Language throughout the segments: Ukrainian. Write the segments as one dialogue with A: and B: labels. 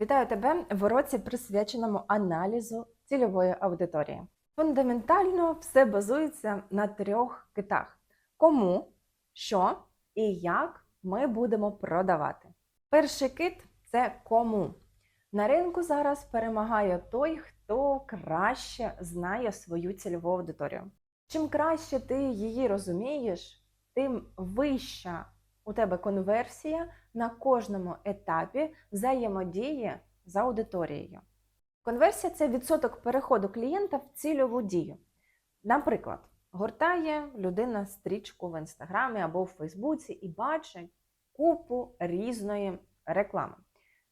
A: Вітаю тебе в уроці, присвяченому аналізу цільової аудиторії. Фундаментально все базується на трьох китах: кому, що і як ми будемо продавати. Перший кит це кому. На ринку зараз перемагає той, хто краще знає свою цільову аудиторію. Чим краще ти її розумієш, тим вища у тебе конверсія на кожному етапі взаємодії з аудиторією. Конверсія це відсоток переходу клієнта в цільову дію. Наприклад, гортає людина стрічку в інстаграмі або в Фейсбуці і бачить купу різної реклами.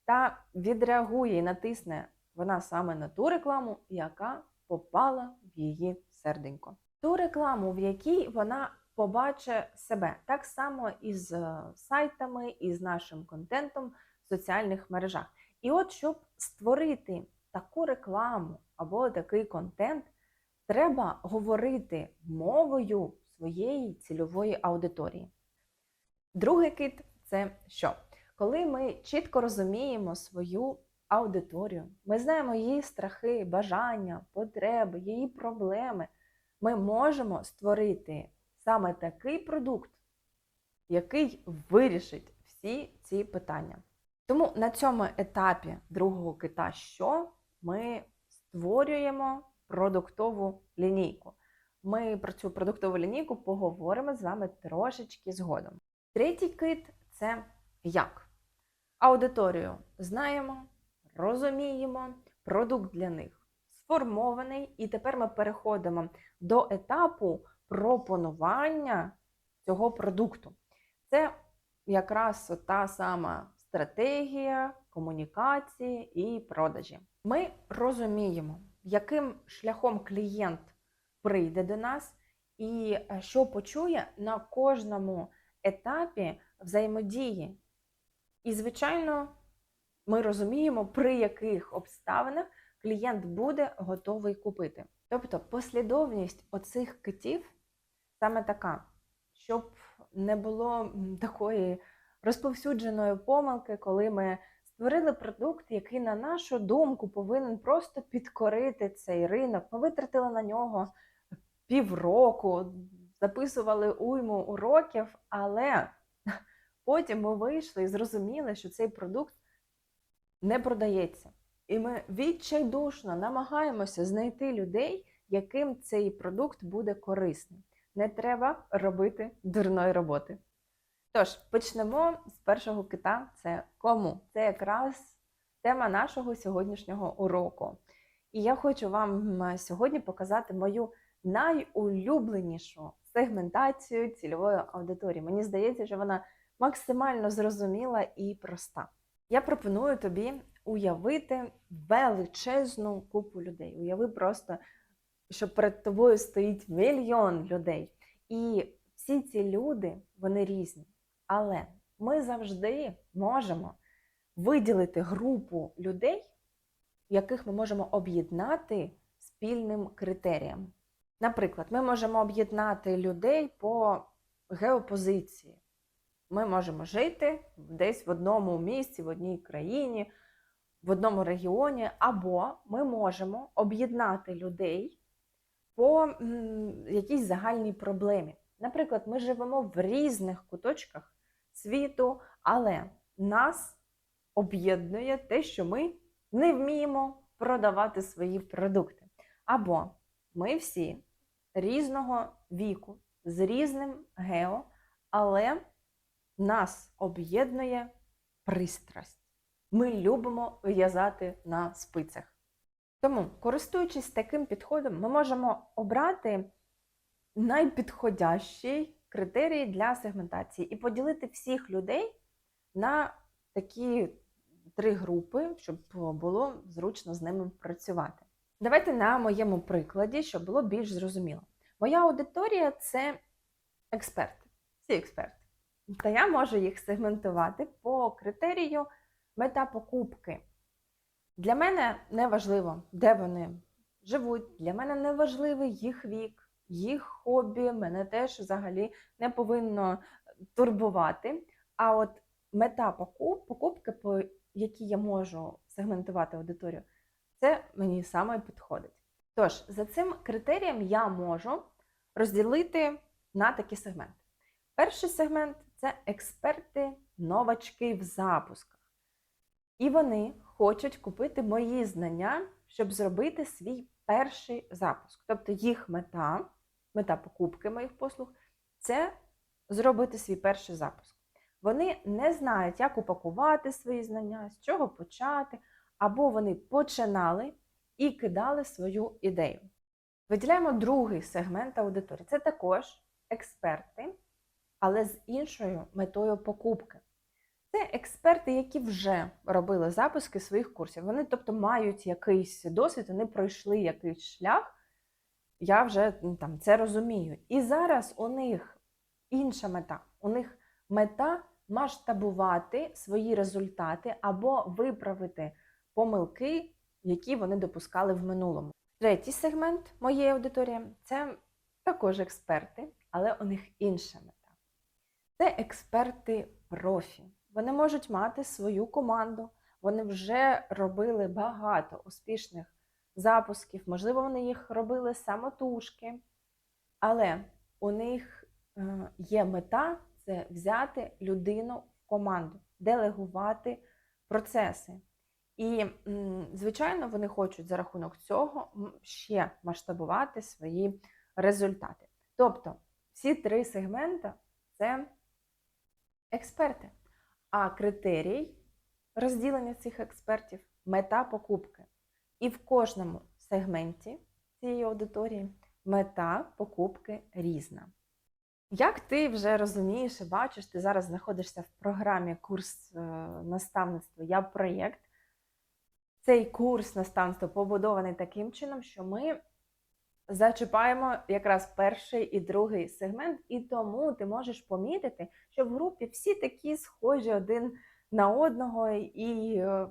A: Та відреагує і натисне вона саме на ту рекламу, яка попала в її серденько. Ту рекламу, в якій вона побачить себе. Так само і з е, сайтами, і з нашим контентом в соціальних мережах. І от, щоб створити таку рекламу або такий контент, треба говорити мовою своєї цільової аудиторії. Другий кит це що? Коли ми чітко розуміємо свою аудиторію, ми знаємо її страхи, бажання, потреби, її проблеми, ми можемо створити саме такий продукт, який вирішить всі ці питання. Тому на цьому етапі другого кита, що ми створюємо продуктову лінійку. Ми про цю продуктову лінійку поговоримо з вами трошечки згодом. Третій кит це як. Аудиторію знаємо, розуміємо, продукт для них сформований, і тепер ми переходимо до етапу пропонування цього продукту. Це якраз та сама стратегія комунікації і продажі. Ми розуміємо, яким шляхом клієнт прийде до нас і е, що почує на кожному етапі взаємодії. І, звичайно, ми розуміємо, при яких обставинах клієнт буде готовий купити. Тобто послідовність оцих китів саме така, щоб не було такої розповсюдженої помилки, коли ми створили продукт, який, на нашу думку, повинен просто підкорити цей ринок. Ми витратили на нього півроку, записували уйму уроків, але потім ми вийшли і зрозуміли, що цей продукт не продається. І ми відчайдушно намагаємося знайти людей, яким цей продукт буде корисним. Не треба робити дурної роботи. Тож, почнемо з першого кита: це кому? Це якраз тема нашого сьогоднішнього уроку. І я хочу вам сьогодні показати мою найулюбленішу сегментацію цільової аудиторії. Мені здається, що вона максимально зрозуміла і проста. Я пропоную тобі уявити величезну купу людей. Уяви просто, що перед тобою стоїть мільйон людей. І всі ці люди, вони різні. Але ми завжди можемо виділити групу людей, яких ми можемо об'єднати спільним критерієм. Наприклад, ми можемо об'єднати людей по геопозиції. Ми можемо жити десь в одному місці, в одній країні, в одному регіоні, або ми можемо об'єднати людей по якійсь загальній проблемі. Наприклад, ми живемо в різних куточках світу, але нас об'єднує те, що ми не вміємо продавати свої продукти. Або ми всі різного віку, з різним гео, але нас об'єднує пристрасть. Ми любимо в'язати на спицях. Тому, користуючись таким підходом, ми можемо обрати найпідходящий критерій для сегментації і поділити всіх людей на такі три групи, щоб було зручно з ними працювати. Давайте на моєму прикладі, щоб було більш зрозуміло. Моя аудиторія це експерти, всі експерти. Та я можу їх сегментувати по критерію мета покупки. Для мене не важливо, де вони живуть. Для мене не важливий їх вік, їх хобі. Мене теж взагалі не повинно турбувати. А от мета покуп, покупки які я можу сегментувати аудиторію, це мені саме підходить. Тож, за цим критерієм я можу розділити на такі сегменти. Перший сегмент це експерти, новачки в запусках. І вони хочуть купити мої знання, щоб зробити свій перший запуск. Тобто їх мета, мета покупки моїх послуг це зробити свій перший запуск. Вони не знають, як упакувати свої знання, з чого почати, або вони починали і кидали свою ідею. Виділяємо другий сегмент аудиторії. Це також експерти, але з іншою метою покупки. Це експерти, які вже робили запуски своїх курсів. Вони, тобто, мають якийсь досвід, вони пройшли якийсь шлях. Я вже ну, там це розумію. І зараз у них інша мета. У них мета масштабувати свої результати або виправити помилки, які вони допускали в минулому. Третій сегмент моєї аудиторії це також експерти, але у них інша мета. Це експерти профі. Вони можуть мати свою команду, вони вже робили багато успішних запусків, можливо, вони їх робили самотужки, але у них е, є мета це взяти людину в команду, делегувати процеси. І, звичайно, вони хочуть за рахунок цього ще масштабувати свої результати. Тобто, всі три сегменти це експерти. А критерій розділення цих експертів мета покупки. І в кожному сегменті цієї аудиторії мета покупки різна. Як ти вже розумієш і бачиш, ти зараз знаходишся в програмі курс е, наставництва Я проєкт. Цей курс наставництва побудований таким чином, що ми зачіпаємо якраз перший і другий сегмент, і тому ти можеш помітити, що в групі всі такі схожі один на одного, і е,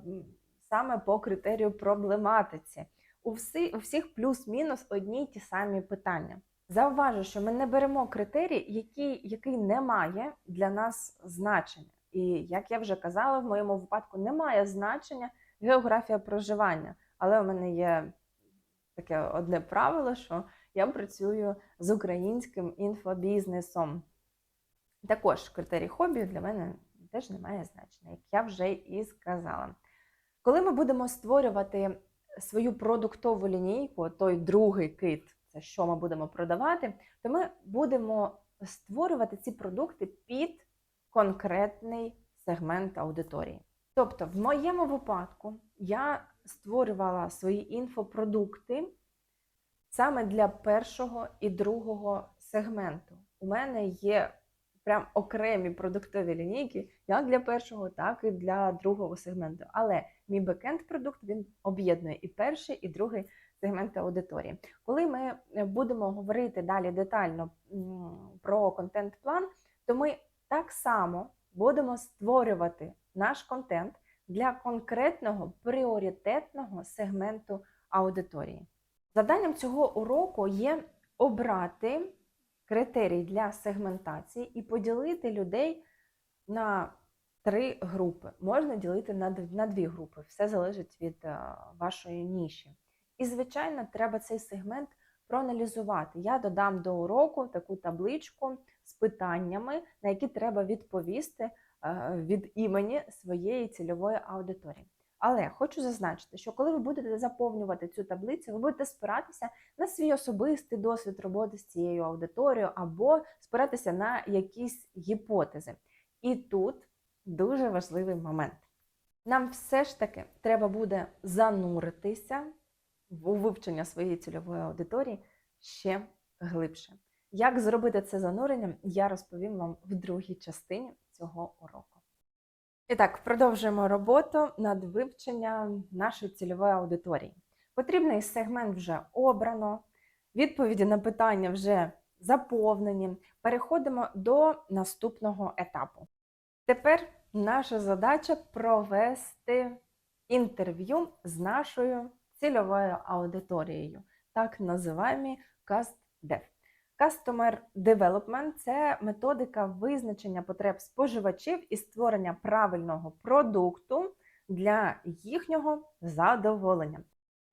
A: саме по критерію проблематиці. У, всі, у всіх плюс-мінус одні й ті самі питання. Зауважу, що ми не беремо критерій, який, який не має для нас значення. І як я вже казала, в моєму випадку немає значення географія проживання. Але у мене є таке одне правило, що я працюю з українським інфобізнесом. Також критерій хобі для мене теж не має значення, як я вже і сказала. Коли ми будемо створювати свою продуктову лінійку, той другий кит, це що ми будемо продавати, то ми будемо створювати ці продукти під конкретний сегмент аудиторії. Тобто, в моєму випадку я створювала свої інфопродукти саме для першого і другого сегменту. У мене є прям окремі продуктові лінійки, як для першого, так і для другого сегменту. Але мій бекенд продукт він об'єднує і перший, і другий сегменти аудиторії. Коли ми будемо говорити далі детально про контент-план, то ми так само будемо створювати наш контент для конкретного пріоритетного сегменту аудиторії. Завданням цього уроку є обрати критерій для сегментації і поділити людей на три групи. Можна ділити на, дві групи, все залежить від е, вашої ніші. І, звичайно, треба цей сегмент проаналізувати. Я додам до уроку таку табличку з питаннями, на які треба відповісти від імені своєї цільової аудиторії. Але хочу зазначити, що коли ви будете заповнювати цю таблицю, ви будете спиратися на свій особистий досвід роботи з цією аудиторією або спиратися на якісь гіпотези. І тут дуже важливий момент. Нам все ж таки треба буде зануритися у вивчення своєї цільової аудиторії ще глибше. Як зробити це зануренням, я розповім вам в другій частині цього уроку. І так, продовжуємо роботу над вивченням нашої цільової аудиторії. Потрібний сегмент вже обрано, відповіді на питання вже заповнені. Переходимо до наступного етапу. Тепер наша задача провести інтерв'ю з нашою цільовою аудиторією, так називаємо CastDev. Customer Development – це методика визначення потреб споживачів і створення правильного продукту для їхнього задоволення.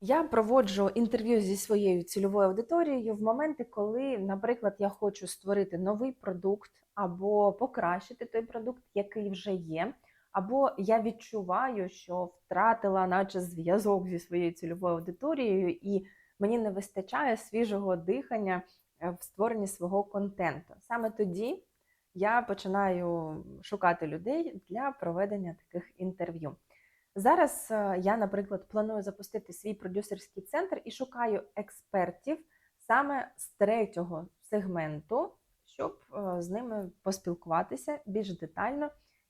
A: Я проводжу інтерв'ю зі своєю цільовою аудиторією в моменти, коли, наприклад, я хочу створити новий продукт або покращити той продукт, який вже є, або я відчуваю, що втратила, наче зв'язок зі своєю цільовою аудиторією, і мені не вистачає свіжого дихання в створенні свого контенту. Саме тоді я починаю шукати людей для проведення таких інтерв'ю. Зараз е, я, наприклад, планую запустити свій продюсерський центр і шукаю експертів саме з третього сегменту, щоб е, з ними поспілкуватися більш детально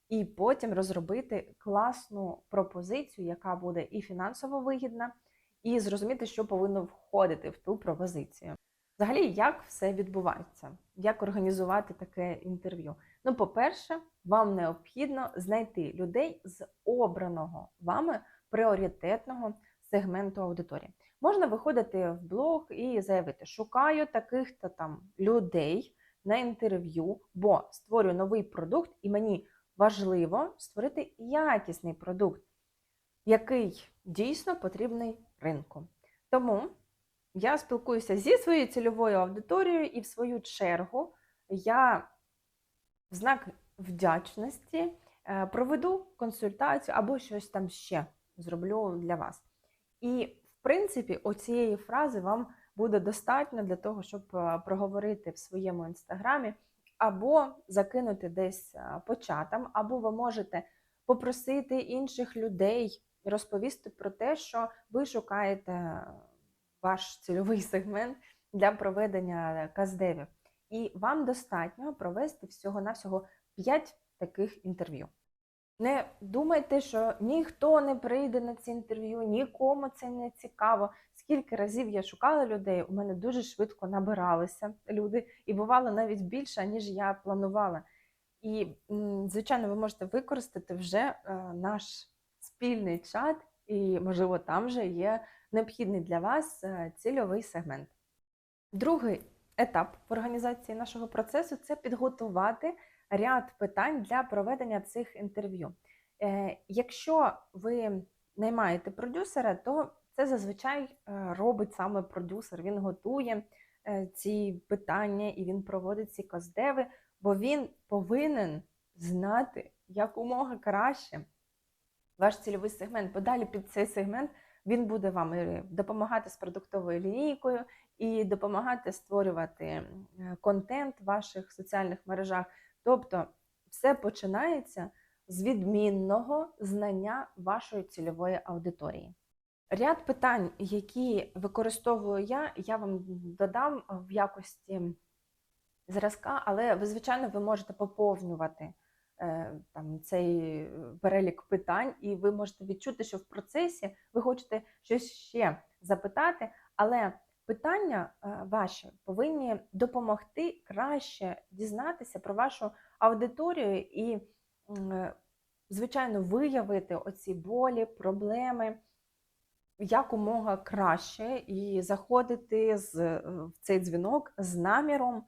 A: і потім розробити класну пропозицію, яка буде і фінансово вигідна, і зрозуміти, що повинно входити в ту пропозицію. Взагалі, як все відбувається, як організувати таке інтерв'ю? Ну, по-перше, вам необхідно знайти людей з обраного вами пріоритетного сегменту аудиторії. Можна виходити в блог і заявити: шукаю таких-то там людей на інтерв'ю, бо створюю новий продукт, і мені важливо створити якісний продукт, який дійсно потрібний ринку. Тому я спілкуюся зі своєю цільовою аудиторією, і в свою чергу я в знак вдячності е, проведу консультацію або щось там ще зроблю для вас. І, в принципі, оцієї фрази вам буде достатньо для того, щоб е, проговорити в своєму інстаграмі, або закинути десь е, по чатам, або ви можете попросити інших людей розповісти про те, що ви шукаєте ваш цільовий сегмент для проведення каздевів. І вам достатньо провести всього-навсього 5 таких інтерв'ю. Не думайте, що ніхто не прийде на це інтерв'ю, нікому це не цікаво. Скільки разів я шукала людей, у мене дуже швидко набиралися люди, і бувало навіть більше, ніж я планувала. І, звичайно, ви можете використати вже е, наш спільний чат, і, можливо, там вже є необхідний для вас е, цільовий сегмент. Другий етап в організації нашого процесу це підготувати ряд питань для проведення цих інтерв'ю. Е, якщо ви наймаєте продюсера, то це зазвичай е, робить саме продюсер. Він готує ці питання і він проводить ці каздеви, бо він повинен знати якомога краще ваш цільовий сегмент, бо далі під цей сегмент він буде вам допомагати з продуктовою лінійкою і допомагати створювати контент в ваших соціальних мережах. Тобто, все починається з відмінного знання вашої цільової аудиторії. Ряд питань, які використовую я, я вам додам в якості зразка, але ви, звичайно, ви можете поповнювати там цей перелік питань, і ви можете відчути, що в процесі ви хочете щось ще запитати, але питання е, ваші повинні допомогти краще дізнатися про вашу аудиторію і, е, звичайно, виявити оці болі, проблеми. Якомога краще і заходити з, в цей дзвінок з наміром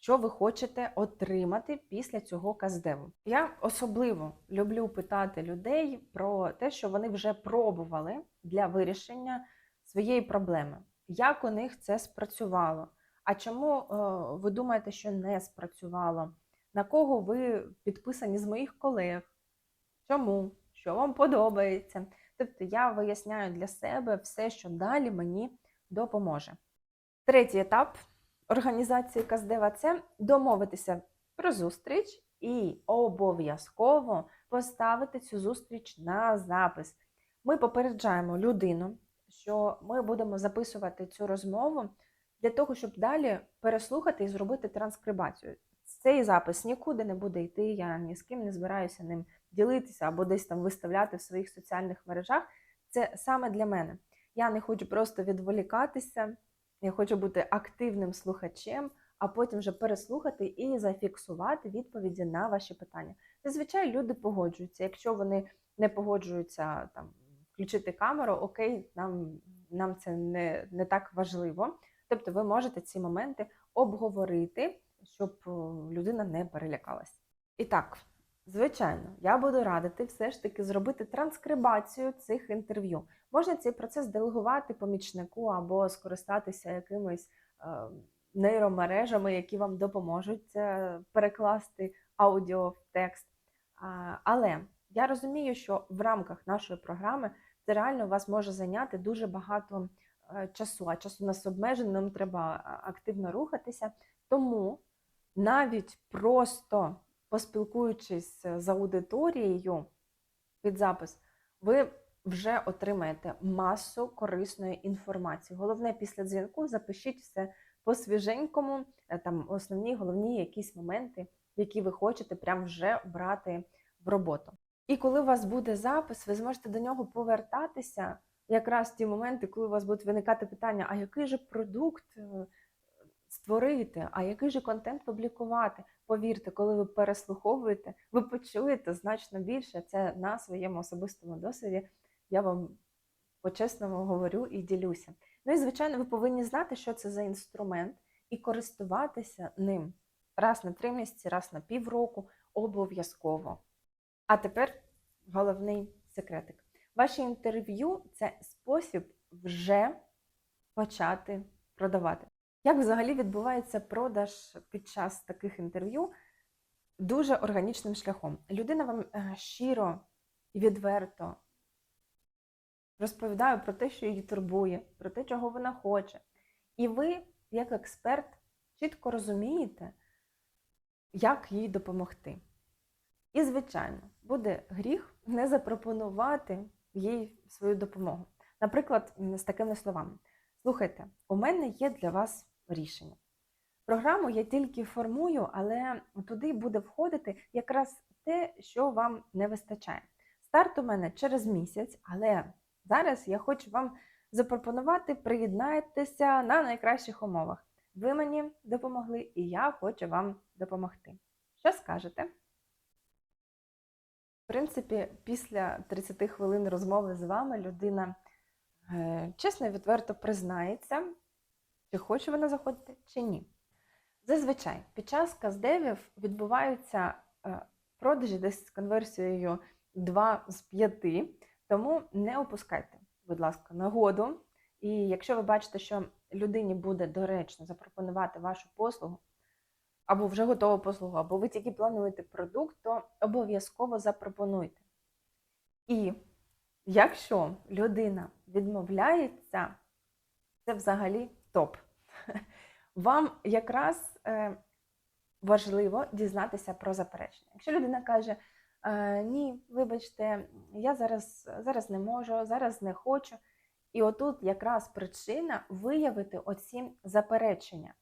A: що ви хочете отримати після цього каздеву. Я особливо люблю питати людей про те, що вони вже пробували для вирішення своєї проблеми. Як у них це спрацювало? А чому е, ви думаєте, що не спрацювало? На кого ви підписані з моїх колег? Чому? Що вам подобається? Тобто я виясняю для себе все, що далі мені допоможе. Третій етап організації Каздева це домовитися про зустріч і обов'язково поставити цю зустріч на запис. Ми попереджаємо людину, що ми будемо записувати цю розмову для того, щоб далі переслухати і зробити транскрибацію. Цей запис нікуди не буде йти, я ні з ким не збираюся ним ділитися або десь там виставляти в своїх соціальних мережах. Це саме для мене. Я не хочу просто відволікатися я хочу бути активним слухачем, а потім вже переслухати і зафіксувати відповіді на ваші питання. Зазвичай люди погоджуються. Якщо вони не погоджуються там включити камеру, окей, нам нам це не, не так важливо. Тобто, ви можете ці моменти обговорити, щоб людина не перелякалась. І так, Звичайно, я буду радити все ж таки зробити транскрибацію цих інтерв'ю. Можна цей процес делегувати помічнику або скористатися якимись е, нейромережами, які вам допоможуть е, перекласти аудіо в текст. Але я розумію, що в рамках нашої програми це реально вас може зайняти дуже багато е, часу, а часу нас обмежено, нам треба активно рухатися. Тому навіть просто поспілкуючись з аудиторією під запис, ви вже отримаєте масу корисної інформації. Головне, після дзвінку запишіть все по свіженькому, е, там основні, головні якісь моменти, які ви хочете прям вже брати в роботу. І коли у вас буде запис, ви зможете до нього повертатися якраз в ті моменти, коли у вас будуть виникати питання, а який же продукт е, створити, а який же контент публікувати. Повірте, коли ви переслуховуєте, ви почуєте значно більше. Це на своєму особистому досвіді. Я вам по-чесному говорю і ділюся. Ну і звичайно, ви повинні знати, що це за інструмент, і користуватися ним раз на три місяці, раз на півроку обов'язково. А тепер головний секретик. Ваші інтерв'ю це спосіб вже почати продавати. Як взагалі відбувається продаж під час таких інтерв'ю? Дуже органічним шляхом. Людина вам е, щиро і відверто розповідає про те, що її турбує, про те, чого вона хоче. І ви, як експерт, чітко розумієте, як їй допомогти. І, звичайно, буде гріх не запропонувати їй свою допомогу. Наприклад, з такими словами: слухайте, у мене є для вас рішення. Програму я тільки формую, але туди буде входити якраз те, що вам не вистачає. Старт у мене через місяць, але зараз я хочу вам запропонувати приєднайтеся на найкращих умовах. Ви мені допомогли, і я хочу вам допомогти. Що скажете? В принципі, після 30 хвилин розмови з вами людина е, чесно і відверто признається, чи хоче вона заходити, чи ні. Зазвичай під час каздевів відбуваються е, продажі десь з конверсією 2 з 5, тому не опускайте, будь ласка, нагоду. І якщо ви бачите, що людині буде доречно запропонувати вашу послугу, або вже готову послугу, або ви тільки плануєте продукт, то обов'язково запропонуйте. І якщо людина відмовляється, це взагалі топ. Вам якраз е, важливо дізнатися про заперечення. Якщо людина каже, е, ні, вибачте, я зараз, зараз не можу, зараз не хочу. І отут якраз причина виявити оці заперечення.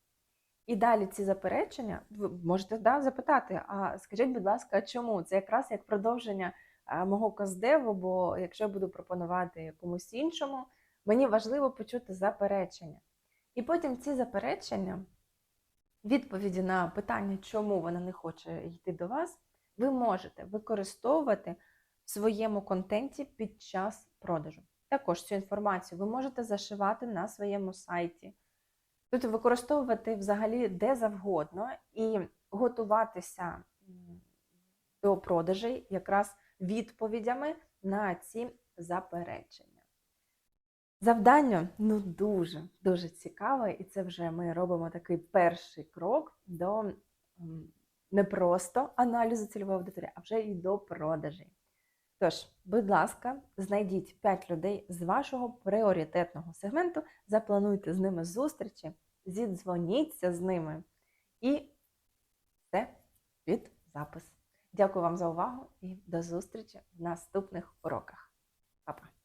A: І далі ці заперечення, ви можете да, запитати, а скажіть, будь ласка, чому? Це якраз як продовження е, мого каздеву, бо якщо я буду пропонувати комусь іншому, мені важливо почути заперечення. І потім ці заперечення, відповіді на питання, чому вона не хоче йти до вас, ви можете використовувати в своєму контенті під час продажу. Також цю інформацію ви можете зашивати на своєму сайті. Тут використовувати взагалі де завгодно і готуватися до продажей якраз відповідями на ці заперечення. Завдання ну дуже дуже цікаве, і це вже ми робимо такий перший крок до не просто аналізу цільової аудиторії, а вже і до продажей. Тож, будь ласка, знайдіть 5 людей з вашого пріоритетного сегменту, заплануйте з ними зустрічі, зідзвоніться з ними і це під запис. Дякую вам за увагу і до зустрічі в наступних уроках. Па-па!